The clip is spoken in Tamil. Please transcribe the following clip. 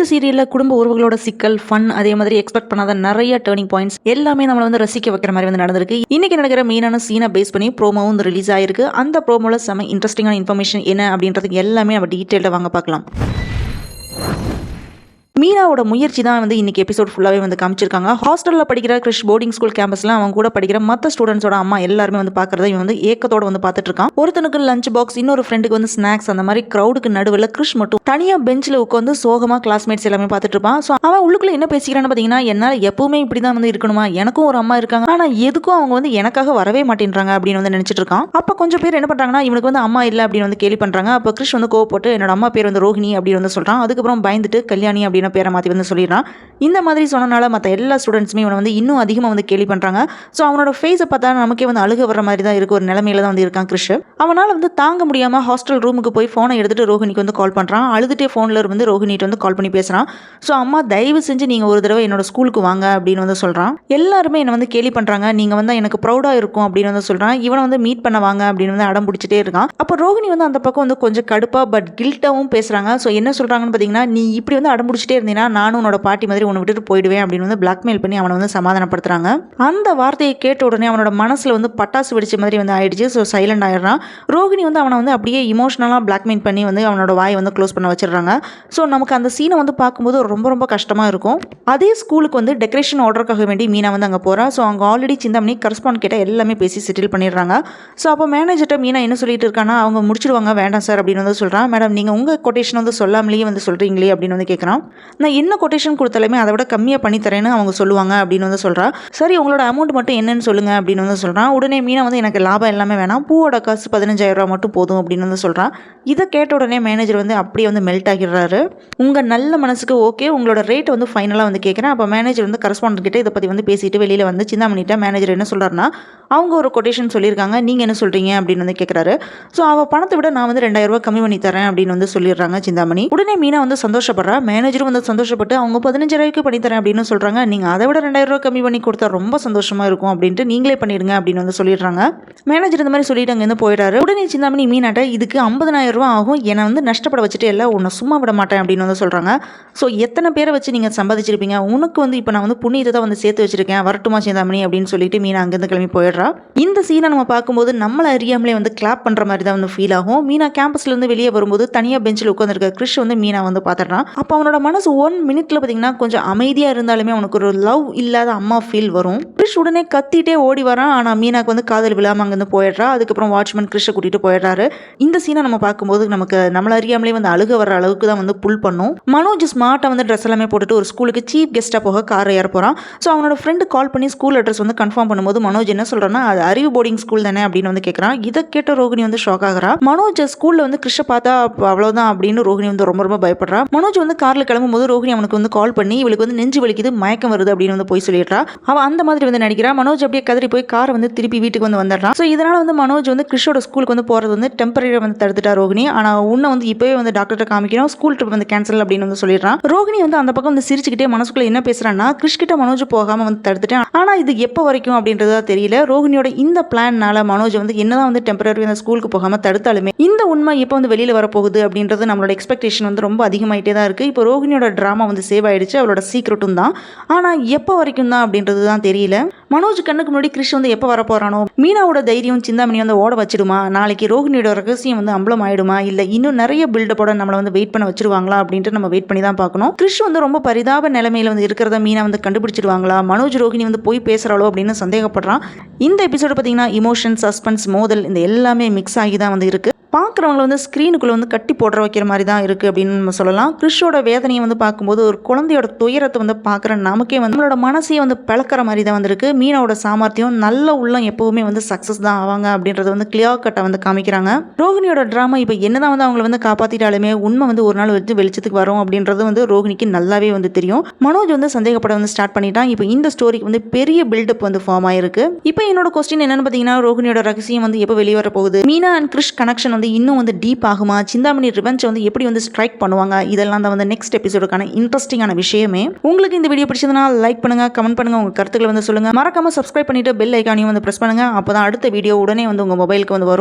இந்த சீரியலில் குடும்ப உறவுகளோட சிக்கல் ஃபன் அதே மாதிரி எக்ஸ்பெக்ட் பண்ணாத நிறைய டேர்னிங் பாயிண்ட்ஸ் எல்லாமே நம்மளை வந்து ரசிக்க வைக்கிற மாதிரி வந்து நடந்திருக்கு. இன்னைக்கு நடக்கிற மெயினான சீனை பேஸ் பண்ணி ப்ரோமோவும் வந்து ரிலீஸ் ஆயிருக்கு. அந்த ப்ரோமோவில் செம இன்ட்ரெஸ்டிங்கான இன்ஃபர்மேஷன் என்ன அப்படின்றது எல்லாமே நம்ம டீட்டெயில்டாக வாங்க பார்க்கலாம். மீனாவோட முயற்சி தான் வந்து இன்றைக்கி எபிசோட் ஃபுல்லாகவே வந்து காமிச்சிருக்காங்க. ஹாஸ்டலில் படிக்கிற கிறிஷ் போர்டிங் ஸ்கூல் கேம்பஸில் அவன் கூட படிக்கிற மற்ற ஸ்டூடெண்ட்ஸோட அம்மா எல்லாருமே வந்து பார்க்குறத இவன் வந்து ஏக்கத்தோட வந்து பார்த்துட்டு இருக்கான் ஒருத்தனுக்கு லஞ்ச் பாக்ஸ் இன்னொரு ஃப்ரெண்டுக்கு வந்து ஸ்நாக்ஸ் அந்த மாதிரி க்ரௌடுக்கு நடுவில் கிறிஷ் மட்டும் தனியாக பெஞ்சில் உட்காந்து சோகமாக கிளாஸ்மேட்ஸ் எல்லாமே பார்த்துட்டு இருப்பான் ஸோ அவன் உள்ளுக்குள்ள என்ன பேசிக்கிறான்னு பார்த்தீங்கன்னா என்னால் எப்பவுமே இப்படி தான் வந்து இருக்கணுமா? எனக்கும் ஒரு அம்மா இருக்காங்க. ஆனால் எதுக்கும் அவங்க வந்து எனக்காக வரவே மாட்டேன்றாங்க அப்படின்னு வந்து நினச்சிட்டு இருக்கான் அப்போ கொஞ்சம் பேர் என்ன பண்ணுறாங்கன்னா இவனுக்கு வந்து அம்மா இல்லை அப்படின்னு வந்து கேள்வி பண்ணுறாங்க அப்போ கிறிஷ் வந்து கோவப்பட்டு என்னோட அம்மா பேர் வந்து ரோஹிணி அப்படின்னு வந்து சொல்கிறான் அதுக்கப்புறம் பயந்துட்டு கல்யாணி அப்படின்னு பேரை மாற்றி வந்து சொல்லிடுறான். இந்த மாதிரி சொன்னனால மற்ற எல்லா ஸ்டூடெண்ட்ஸுமே இவனை வந்து இன்னும் அதிகமாக வந்து கேள்வி பண்ணுறாங்க ஸோ அவனோட ஃபேஸை பார்த்தா நமக்கே வந்து அழுக வர மாதிரி தான் இருக்கு. ஒரு நிலமையில தான் வந்து இருக்கான் கிறிஷ். அவனால் வந்து தாங்க முடியாமல் ஹாஸ்டல் ரூமுக்கு போய் ஃபோனை எடுத்துகிட்டு ரோஹினிக்கு வந்து கால் பண்ணுறான் அழுதுகிட்டே ஃபோனில் வந்து ரோஹினிட்டு வந்து கால் பண்ணி பேசுகிறான் ஸோ அம்மா தயவு செஞ்சு நீங்கள் ஒரு தடவை என்னோட ஸ்கூலுக்கு வாங்க அப்படின்னு வந்து சொல்கிறான் எல்லாருமே என்னை வந்து கேலி பண்ணுறாங்க நீங்கள் வந்து எனக்கு ப்ரௌடாக இருக்கும் அப்படின்னு வந்து சொல்கிறான் இவனை வந்து மீட் பண்ண வாங்க அப்படின்னு வந்து அடம் பிடிச்சிட்டே இருக்கான். அப்போ ரோஹிணி வந்து அந்த பக்கம் வந்து கொஞ்சம் கடுப்பாக பட் கில்ட்டாகவும் பேசுகிறாங்க ஸோ என்ன சொல்கிறாங்கன்னு பார்த்தீங்கன்னா நீ இப்படி வந்து அடம் பிடிச்சிட்டே இருந்தீங்கன்னா நானும் உன்னோட பாட்டி மாதிரி உன்னை விட்டுட்டு போயிடுவேன் அப்படின்னு வந்து பிளாக்மெயில் பண்ணி அவனை வந்து சமாதானப்படுத்துறாங்க. அந்த வார்த்தையை கேட்ட உடனே அவனோட மனசில் வந்து பட்டாசு வெடிச்ச மாதிரி வந்து ஆயிடுச்சு. ஸோ சைலண்ட் ஆயிடுறான். ரோஹிணி வந்து அவனை வந்து அப்படியே இமோஷனலாக பிளாக்மெயில் பண்ணி வந்து அவனோட வாயை வந்து க்ளோஸ் பண்ண வச்சிடுறாங்க. ஸோ நமக்கு அந்த சீனை வந்து பார்க்கும்போது ரொம்ப ரொம்ப கஷ்டமாக இருக்கும். அதே ஸ்கூலுக்கு வந்து டெக்கரேஷன் ஆர்டருக்காக வேண்டி மீனா வந்து அங்கே போகிறா ஸோ அங்கே ஆல்ரெடி சிந்தாமணி கரஸ்பாண்ட் கிட்ட எல்லாமே பேசி செட்டில் பண்ணிடுறாங்க. ஸோ அப்போ மேனேஜர்கிட்ட மீனா என்ன சொல்லிட்டு இருக்கானா அவங்க முடிச்சிடுவாங்க வேண்டாம் சார் அப்படின்னு வந்து சொல்கிறான் மேடம் நீங்கள் உங்கள் கொட்டேஷன் வந்து சொல்லாமலேயே வந்து சொல்கிறீங்களே அப்படின்னு வந்து கேட்குறான் நான் என்ன கொட்டேஷன் கொடுத்தாலுமே அதை விட கம்மியாக பண்ணி தரேன்னு அவங்க சொல்லுவாங்க அப்படின்னு வந்து சொல்கிறா சரி உங்களோட அமௌண்ட் மட்டும் என்னன்னு சொல்லுங்கள் அப்படின்னு வந்து சொல்கிறான் உடனே மீனா வந்து எனக்கு லாபம் எல்லாமே வேணாம். பூவோட காசு பதினஞ்சாயிரரூபா மட்டும் போதும் அப்படின்னு வந்து சொல்கிறான் இதை கேட்ட உடனே மேனேஜர் வந்து அப்படியே வந்து மெல்ட் ஆகிடுறாரு. உங்கள் நல்ல மனசுக்கு ஓகே உங்களோட ரேட் வந்து ஃபைனலாக வந்து கேட்குறேன் அப்போ மேனேஜர் வந்து கரஸ்பாண்ட் கிட்ட இதை பற்றி வந்து பேசிட்டு வெளியில் வந்து சிந்தாமணிட்ட மேனேஜர் என்ன சொல்கிறாருன்னா அவங்க ஒரு கொட்டேஷன் சொல்லியிருக்காங்க. நீங்கள் என்ன சொல்கிறீங்க அப்படின்னு வந்து கேட்குறாரு ஸோ அவள் பணத்தை விட நான் வந்து ரெண்டாயிரம் ரூபா கம்மி பண்ணி தரேன் அப்படின்னு வந்து சொல்லிடுறாங்க சிந்தாமணி. உடனே மீனா வந்து சந்தோஷப்படுறா. மேனேஜரும் வந்து சந்தோஷப்பட்டு அவங்க பதினஞ்சாயிரூபாய்க்கு பண்ணித்தரேன் அப்படின்னு சொல்கிறாங்க நீங்கள் அதை விட ரெண்டாயிரம் ரூபாய் கம்மி பண்ணி கொடுத்தா ரொம்ப சந்தோஷமாக இருக்கும் அப்படின்ட்டு நீங்களே பண்ணிடுங்க அப்படின்னு வந்து சொல்லிடுறாங்க. மேனேஜர் இந்த மாதிரி சொல்லிட்டு அங்கேருந்து போயிடாரு உடனே சிந்தாமணி மீனாட்ட இதுக்கு ஐம்பதனாயிரம் ரூபா ஆகும். என்னை வந்து நஷ்டப்பட வச்சுட்டு எல்லாம் உன்னை சும்மா விட மாட்டேன் அப்படின்னு வந்து சொல்கிறாங்க ஸோ எத்தனை பேரை வச்சு நீங்கள் சம்பாதிச்சிருப்பீங்க? உனக்கு வந்து இப்போ நான் வந்து புண்ணியத்தை தான் வந்து சேர்த்து வச்சிருக்கேன். வரட்டுமா சிந்தாமணி? அப்படின்னு சொல்லிட்டு மீனா அங்கேருந்து கிளம்பி போயிடுறா. இந்த சீனை நம்ம பார்க்கும்போது நம்மளை அறியாமலே வந்து கிளாப் பண்ணுற மாதிரி தான் வந்து ஃபீல் ஆகும். மீனா கேம்பஸ்லேருந்து வெளியே வரும்போது தனியாக பெஞ்சில் உட்காந்துருக்க கிறிஷ் வந்து மீனா வந்து பார்த்துடுறான். அப்போ அவனோட மனசு ஒன் மினிட்ல பார்த்தீங்கன்னா கொஞ்சம் அமைதியாக இருந்தாலுமே அவனுக்கு ஒரு லவ் இல்லாத அம்மா ஃபீல் வரும். கிரிஷ் உடனே கத்திட்டே ஓடி வரான். ஆனால் மீனாக்கு வந்து காதல் விழாமல் அங்கேருந்து போயிடுறா. அதுக்கப்புறம் வாட்ச்மேன் கிரிஷை கூட்டிகிட்டு போயிடுறாரு. இந்த சீனை நம்ம பார்க்கும்போது நமக்கு நம்மள அறியாமலே வந்து அழுக வர அளவுக்கு தான் வந்து புல் பண்ணும். மனோஜ் ஸ்மார்ட்டாக வந்து ட்ரெஸ் எல்லாமே போட்டுட்டு ஒரு ஸ்கூலுக்கு சீஃப் கெஸ்ட்டாக போக காரை ஏற போகிறான் ஸோ அவனோட ஃப்ரெண்டு கால் பண்ணி ஸ்கூல் அட்ரஸ் வந்து கன்ஃபார்ம் பண்ணும்போது மனோஜ் என்ன சொல்கிறான்னா அது அறிவு போர்டிங் ஸ்கூல் தானே? அப்படின்னு வந்து கேட்குறான் இதை கேட்ட ரோகிணி வந்து ஷாக் ஆகிறா. மனோஜ் ஸ்கூலில் வந்து கிருஷ்ண பார்த்தா அவ்வளோதான் அப்படின்னு ரோகிணி வந்து ரொம்ப ரொம்ப பயப்படுறா. மனோஜ் வந்து காரில் கிளம்பும்போது ரோகிணி அவனுக்கு வந்து கால் பண்ணி இவளுக்கு வந்து நெஞ்சு வலிக்குது மயக்கம் வருது அப்படின்னு வந்து போய் சொல்லிடுறா. அவன் அந்த மாதிரி வந்து நடிக்கிறா. மனோஜ் அப்படியே கதறி போய் காரை வந்து திருப்பி வீட்டுக்கு வந்து வந்துடுறான். ஸோ இதனால் வந்து மனோஜ் வந்து கிருஷோட ஸ்கூலுக்கு வந்து போகிறது வந்து டெம்பரரியாக வந்து தடுத்துட்டா ரோகிணி. ஆனால் உன்னை வந்து இப்போவே வந்து டாக்டர்கிட்ட காமிக்கிறோம். ஸ்கூல் ட்ரிப் வந்து கேன்சல் அப்படின்னு வந்து சொல்லிடுறான். ரோகிணி வந்து அந்த பக்கம் வந்து சிரிச்சுக்கிட்டே மனசுக்குள்ள என்ன பேசுறான்னா கிருஷ் கிட்ட மனோஜ் போகாம வந்து தடுத்துட்டேன். ஆனால் இது எப்போ வரைக்கும் அப்படின்றதா தெரியல. ரோகிணியோட இந்த பிளான்னால மனோஜ் வந்து என்னதான் வந்து டெம்பரரி அந்த ஸ்கூலுக்கு போகாமல் தடுத்தாலுமே இந்த உண்மை எப்போ வந்து வெளியில் வரப்போகுது அப்படின்றது நம்மளோட எக்ஸ்பெக்டேஷன் வந்து ரொம்ப அதிகமாயிட்டே தான் இருக்குது இப்போ ரோகிணியோட ட்ராமா வந்து சேவ் ஆயிடுச்சு. அவளோட சீக்ரெட்டும் தான். ஆனால் எப்போ வரைக்கும் தான் அப்படின்றது தான் தெரியல. மனோஜ் கண்ணுக்கு முன்னாடி கிருஷ் வந்து எப்போ வர மீனாவோட தைரியம் சிந்தாமணி வந்து ஓட வச்சிடுமா? நாளைக்கு ரோஹிணியோட ரகசியம் வந்து அம்பலம் ஆயிடுமா? இல்லை இன்னும் நிறைய பில்டப்போட நம்மளை வந்து வெயிட் பண்ண வச்சிருவாங்களா? அப்படின்ட்டு நம்ம வெயிட் பண்ணி தான் பார்க்கணும். கிருஷ் வந்து ரொம்ப பரிதாப நிலைமையில வந்து இருக்கிறத மீனா வந்து கண்டுபிடிச்சிடுவாங்களா? மனோஜ் ரோஹிணி வந்து போய் பேசுறாளோ அப்படின்னு சந்தேகப்படுறான். இந்த எபிசோடு பார்த்தீங்கன்னா இமோஷன் சஸ்பென்ஸ் மோதல் இந்த எல்லாமே மிக்ஸ் ஆகி தான் வந்து இருக்கு. பார்க்குறவங்களை வந்து ஸ்க்ரீனுக்குள்ளே வந்து கட்டி போடுற வைக்கிற மாதிரி தான் இருக்குது அப்படின்னு நம்ம சொல்லலாம். கிறிஷோட வேதனையை வந்து பார்க்கும்போது ஒரு குழந்தையோட துயரத்தை வந்து பார்க்குற நமக்கே வந்து நம்மளோட மனசையை வந்து பிளக்கிற மாதிரி தான் வந்திருக்கு. மீனாவோட சாமர்த்தியம் நல்ல உள்ளம் எப்போவுமே வந்து சக்ஸஸ் தான் ஆவாங்க அப்படின்றது வந்து கிளியர் கட்டை வந்து காமிக்கிறாங்க. ரோஹிணியோட ட்ராமா இப்போ என்னதான் வந்து அவங்கள வந்து காப்பாற்றிட்டாலுமே உண்மை வந்து ஒரு நாள் வச்சு வெளிச்சத்துக்கு வரும் அப்படின்றது வந்து ரோஹிணிக்கு நல்லாவே வந்து தெரியும். மனோஜ் வந்து சந்தேகப்பட வந்து ஸ்டார்ட் பண்ணிட்டான். இப்போ இந்த ஸ்டோரிக்கு வந்து பெரிய பில்டப் வந்து ஃபார்ம் ஆயிருக்கு. இப்போ என்னோட கொஸ்டின் என்னன்னு பார்த்தீங்கன்னா ரோஹிணியோட ரகசியம் வந்து எப்போ வெளியே வர போகுது? மீனா அண்ட் கிறிஷ் கனெக்ஷன் வந்து இன்னும் வந்து டீப் ஆகுமா? சிந்தாமணி ரிவெஞ்சை வந்து எப்படி வந்து ஸ்ட்ரைக் பண்ணுவாங்க? இதெல்லாம் தான் வந்து நெக்ஸ்ட் எபிசோடுக்கான இன்ட்ரெஸ்டிங்கான விஷயமே. உங்களுக்கு இந்த வீடியோ பிடிச்சதுன்னா லைக் பண்ணுங்க கமெண்ட் பண்ணுங்க உங்க கருத்துக்களை வந்து சொல்லுங்க. மறக்காம சப்ஸ்கிரைப் பண்ணிட்டு பெல் ஐக்கானையும் வந்து பிரஸ் பண்ணுங்க. அப்பதான் அடுத்த வீடியோ உடனே வந்து உங்க மொபைலுக்கு வந்து வரும்.